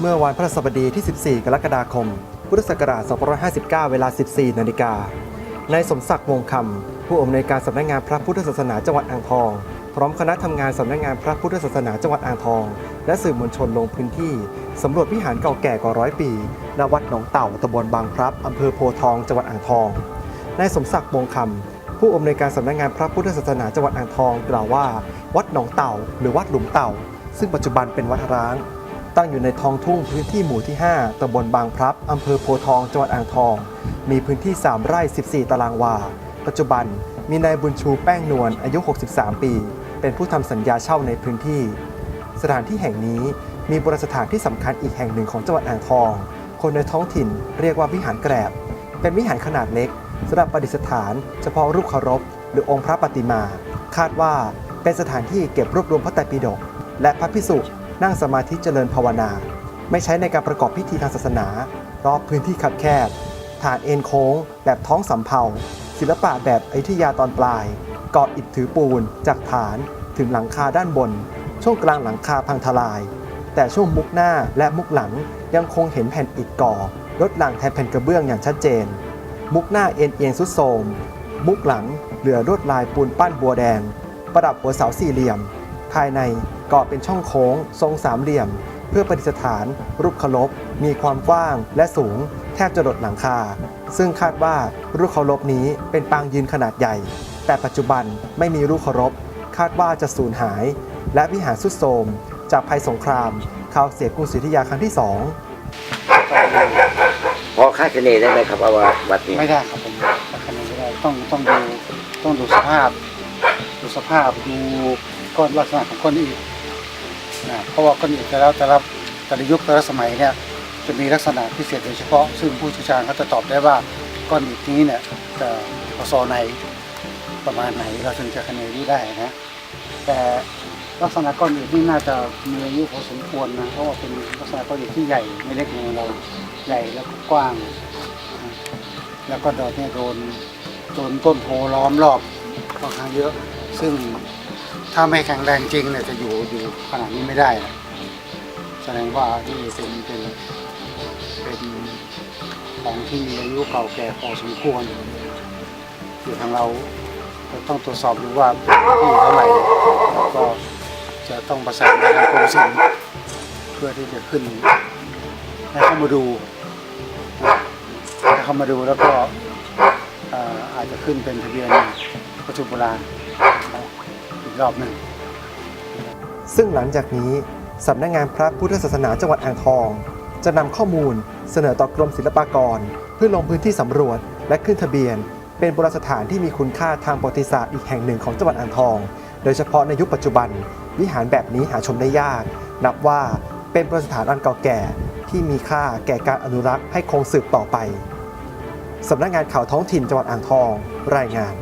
เมื่อวันพฤหัสบดีที่ 14 กรกฎาคม พุทธศักราช 2559 เวลา 14 นาฬิกานายสมศักดิ์วงคำผู้อำนวยการสำนักงานพระพุทธศาสนาจังหวัดอ่างทอง พร้อมคณะทำงานสำนักงานพระพุทธศาสนาจังหวัดอ่างทอง และสื่อมวลชนลงพื้นที่สำรวจวิหารเก่าแก่กว่าร้อยปีณวัดหนองเต่าตำบลบางพลับอำเภอโพทองจังหวัดอ่างทองนายสมศักดิ์วงคำผู้อำนวยการสำนักงานพระพุทธศาสนาจังหวัดอ่างทองกล่าวว่า วัดหนองเต่า หรือวัดหลุมเต่า ซึ่งปัจจุบันเป็นวัดร้าง ตั้งอยู่ในท้องทุ่งพื้นที่หมู่ที่ 5ตำบลบางพลับอำเภอโพทองจังหวัดอ่างทอง มีพื้นที่ 3 ไร่ 14 ตารางวา ปัจจุบันมีนายบุญชูแป้งนวลอายุ 63 ปี เป็นผู้ทำสัญญาเช่าในพื้นที่ สถานที่แห่งนี้มีโบราณสถานที่สำคัญอีกแห่งหนึ่งของจังหวัดอ่างทอง คนในท้องถิ่นเรียกว่าวิหารแกรบ เป็นวิหารขนาดเล็กสำหรับประดิษฐานเฉพาะรูปเคารพ หรือองค์พระปฏิมา คาดว่าเป็นสถานที่เก็บรวบรวมพระไตรปิฎกและพระพิสุ นั่งสมาธิเจริญภาวนา ไม่ใช้ในการประกอบพิธีทางศาสนา เพราะพื้นที่คับแคบ ฐานเอ็นโค้ง แบบท้องสำเภาศิลปะแบบอยุธยาตอนปลายก่ออิฐถือปูน จากฐานถึงหลังคาด้านบน ช่วงกลางหลังคาพังทลาย แต่ช่วงมุกหน้าและมุกหลังยังคงเห็นแผ่นอิฐก่อลดหลังแทนแผ่นกระเบื้องอย่างชัดเจน มุกหน้าเอ็นเอียงสุดโทมมุกหลังเหลือลวดลายปูนปั้นบัวแดง ประดับหัวเสาสี่เหลี่ยม ภายใน ก่อเป็นช่องโค้ง ทรงสามเหลี่ยม เพื่อประดิษฐาน รูปเคารพมีความกว้างและสูง แทบจะหลดหลังคา ซึ่งคาดว่ารูปเคารพนี้เป็นปางยืนขนาดใหญ่ แต่ปัจจุบันไม่มีรูปเคารพคาดว่าจะสูญหาย และวิหารสุดโทรมจากภัยสงครามข่าวเสียกรุงศรีอยุธยาครั้งที่สองพอคาดคะเนได้ไหมครับว่าวัดนี้ไม่ได้ครับผมประกันไม่ได้ต้องต้องดูต้องดูสภาพ ดูสภาพดูก้อนลักษณะของก้อนอิฐ นะเพราะว่าก้อนอิฐแต่ละแต่ละแต่ละยุคแต่ละสมัยเนี่ยจะมีลักษณะพิเศษโดยเฉพาะ ซึ่งผู้เชี่ยวชาญเขาจะตอบได้ว่าก้อนอิฐนี้เนี่ยจะพศไหนประมาณไหนเราถึงจะคะเนนี้ได้นะแต่ลักษณะก้อนอิฐนี่น่าจะมีอายุพอสมควรนะเพราะว่าเป็นลักษณะก้อนอิฐที่ใหญ่ไม่เล็กเหมือนเราใหญ่แล้วก็กว้าง แล้วก็ดอกเนี่ยโดนโดนต้นโพล้อมรอบค่อนข้างเยอะ ซึ่ง ถ้าไม่แข็งแรงจริงเนี่ยจะอยู่อยู่ขนาดนี้ไม่ได้นะแสดงว่าที่เป็นเป็นเป็นของที่มีอายุเก่าแก่พอสมควรคือทางเราจะต้องตรวจสอบดูว่าที่เท่าไหร่แล้วก็จะต้องประสานงานกรมศิลป์เพื่อที่จะขึ้นให้เข้ามาดูให้เข้ามาดูแล้วก็เอ่ออาจจะขึ้นเป็นทะเบียนวัตถุโบราณ อีกรอบหนึ่งซึ่งหลังจากนี้สำนักงานพระพุทธศาสนาจังหวัดอ่างทอง จะนำข้อมูลเสนอต่อกรมศิลปากร เพื่อลงพื้นที่สำรวจและขึ้นทะเบียน เป็นโบราณสถานที่มีคุณค่าทางประวัติศาสตร์อีกแห่งหนึ่งของจังหวัดอ่างทอง โดยเฉพาะในยุคปัจจุบัน วิหารแบบนี้หาชมได้ยาก นับว่าเป็นโบราณสถานอันเก่าแก่ที่มีค่าแก่การอนุรักษ์ให้คงสืบต่อไปสำนักงานข่าวท้องถิ่นจังหวัดอ่างทอง รายงาน